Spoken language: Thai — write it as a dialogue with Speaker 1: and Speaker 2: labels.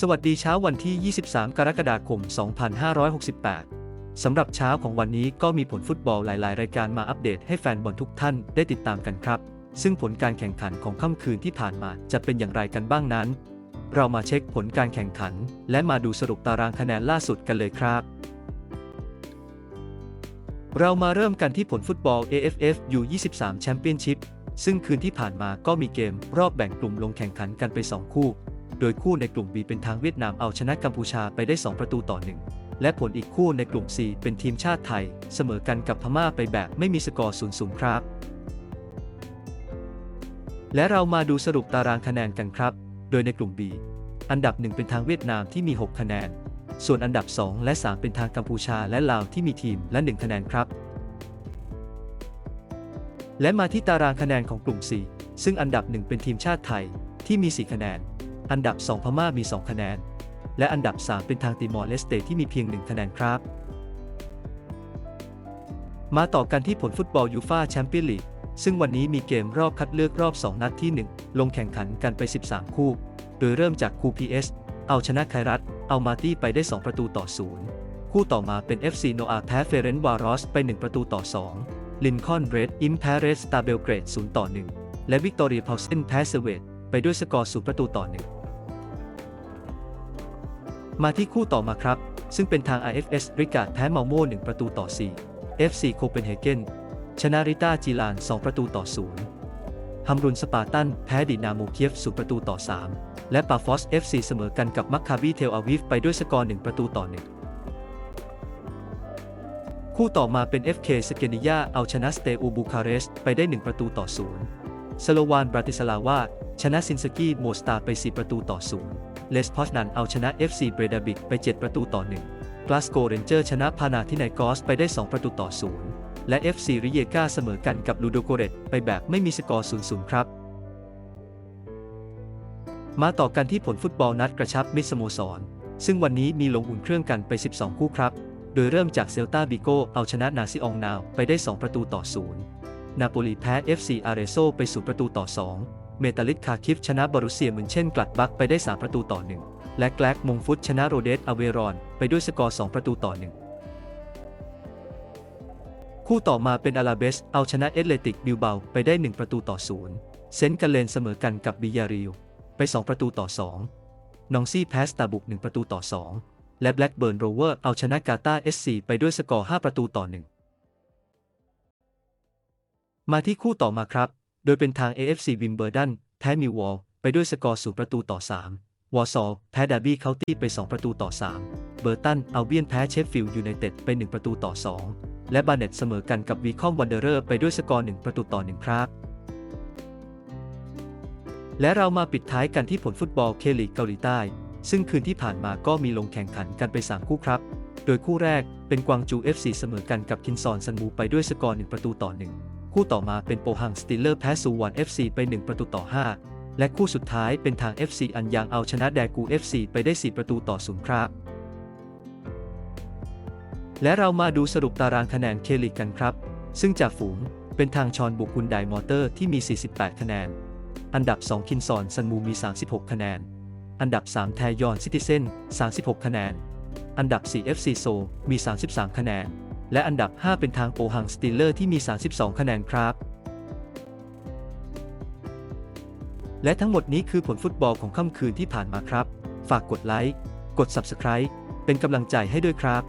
Speaker 1: สวัสดีเช้าวันที่ 23 กรกฎาคม 2568 สำหรับเช้าของวันนี้ก็มีผลฟุตบอลหลาย ๆ รายการมาอัปเดตให้แฟนบอลทุกท่านได้ติดตามกันครับ ซึ่งผลการแข่งขันของค่ำคืนที่ผ่านมาจะเป็นอย่างไรกันบ้างนั้น เรามาเช็คผลการแข่งขัน และมาดูสรุปตารางคะแนนล่าสุดกันเลยครับ เรามาเริ่มกันที่ผลฟุตบอล AFF U23 Championship ซึ่งคืนที่ผ่านมาก็มีเกมรอบแบ่งกลุ่มลงแข่งขันกันไป 2 คู่ โดยคู่ในกลุ่ม B เป็นทางเวียดนามเอาชนะกัมพูชาไปได้ 2 ประตูต่อ1และผลอีกคู่ในกลุ่ม C เป็นทีมชาติไทย เสมอกันกับพม่าไปแบบไม่มีสกอร์0 0ครับ และเรามาดูสรุปตารางคะแนนกันครับ โดยในกลุ่ม B อันดับ 1 เป็นทางเวียดนามที่มี 6 คะแนน ส่วนอันดับ 2 และ 3 เป็นทางกัมพูชาและลาวที่มีทีมละ 1 คะแนนครับ และมาที่ตารางคะแนนของกลุ่ม4ซึ่งอันดับ 1 เป็นทีมชาติไทยที่มี 4 คะแนน อันดับ 2 พม่ามี 2 คะแนน และอันดับ 3 เป็นทางติมอร์เลสเตที่มีเพียง 1 คะแนนครับ มาต่อกันที่ผลฟุตบอลยูฟาแชมเปี้ยนลีกซึ่งวันนี้มีเกมรอบคัดเลือกรอบ 2 นัดที่ 1 ลงแข่งขันกันไป 13 คู่ โดยเริ่มจากคู PS เอาชนะไครัตเอามาตี้ไปได้ 2 ประตูต่อ 0 คู่ต่อมาเป็น FC โนอาแพ้เฟเรนวารอสไป 1 ประตูต่อ 2 ลินคอนเรดอิมแพ้เรสตาเบลเกรด 0 ต่อ 1 และวิกตอเรียพาวเซนแพ้เซเวตไปด้วยสกอร์ 0 ประตูต่อ 1 มาที่คู่ต่อมาครับ ซึ่งเป็นทาง IFS ริกาดแพ้เมาโม่1ประตูต่อ 4 FC โคเปนเฮเกนชนะริต้าจีลาน 2 ประตูต่อ 0ฮัมรุนสปาร์ตัน แพ้ดินาโมเคียฟ0ประตูต่อ 3 และปาฟอส FC เสมอกันกับมัคคาบีเทลอาวิฟไปด้วยสกอร์ 1 ประตูต่อ 1 คู่ต่อมาเป็น FK สเกนิยาเอาชนะสเตอูบูคาเรสไปได้ 1 ประตูต่อ 0สโลวานบราติสลาวาชนะซินสกี้โมสตาไป 4 ประตูต่อ 0 เลสพอสนันเอาชนะ FC เบรดาบิกไป 7 ประตูต่อ1กลาสโกเรนเจอร์ชนะพานาที่ไนกอสไปได้ 2 ประตูต่อ 0 และ FC ริเยกาเสมอกันกับลูโดโกเรตไปแบบไม่มีสกอร์0-0 ครับ มาต่อกันที่ผลฟุตบอลนัดกระชับมิสโมสร ซึ่งวันนี้มีลงอุ่นเครื่องกันไป 12 คู่ครับ โดยเริ่มจากเซลตาบิโกเอาชนะนาซิองนาวไปได้ 2 ประตูต่อ 0 นาโปลีแพ้ FC อาเรโซไป 0 ประตูต่อ 2 เมตาลิสคาคิฟชนะบรุเซียเหมือนเช่นกลัดบักไปได้ 3 ประตูต่อ 1 และแกลกมงฟุตชนะโรเดสอเวรอน ไปด้วยสกอร์ 2 ประตูต่อ 1 คู่ต่อมาเป็นอาราเบส เอาชนะเอตเลติกบิลเบาไปได้ 1 ประตูต่อ 0 เซนต์กาเลนเสมอกันกับบิยาริลไป 2 ประตูต่อ 2 นองซี่แพสตาบุก 1 ประตูต่อ 2 และแบล็กเบิร์นโรเวอร์เอาชนะกาตาเอสซีไปด้วยสกอร์ 5 ประตูต่อ 1 มาที่คู่ต่อมาครับ โดยเป็นทาง AFC วิมเบอร์ดันแพ้มิววอลไปด้วยสกอร์ 0 ประตูต่อ 3 วอร์ซอลแพ้ดาร์บี้เคาน์ตี้ไป 2 ประตูต่อ 3 เบอร์ตันเอาเบียนแพ้เชฟฟิลด์ยูไนเต็ดไป 1 ประตูต่อ 2 และบาเน็ตเสมอกันกับวีคอมวันเดอร์ไปด้วยสกอร์ 1 ประตูต่อ 1 ครับ และเรามาปิดท้ายกันที่ผลฟุตบอลเคลีกเกาหลีใต้ ซึ่งคืนที่ผ่านมาก็มีลงแข่งขันกันไป 3 คู่ครับ โดยคู่แรกเป็นกวางจู FC เสมอกันกับคินซอนซันมูไปด้วยสกอร์ 1 ประตูต่อ 1 คู่ต่อมาเป็นโปฮังสติลเลอร์แพ้ซูวอน FC ไป 1 ประตูต่อ 5 และคู่สุดท้ายเป็นทาง FC อันยางเอาชนะแดกู FC ไปได้ 4 ประตูต่อ0ครับ และเรามาดูสรุปตารางคะแนนเคลีกกันครับ ซึ่งจากฝูงเป็นทางชอนบุกคุนไดมอเตอร์ที่มี 48 คะแนน อันดับ 2 คินซอนซันมูมี 36 คะแนน อันดับ 3 แทยอนซิติเซน36 คะแนน อันดับ 4 FC โซมี 33 คะแนน และอันดับ 5 เป็นทางโปหังสติลเลอร์ที่มี 32 คะแนนครับ และทั้งหมดนี้คือผลฟุตบอลของค่ำคืนที่ผ่านมาครับ ฝากกดไลค์ กด Subscribe เป็นกำลังใจให้ด้วยครับ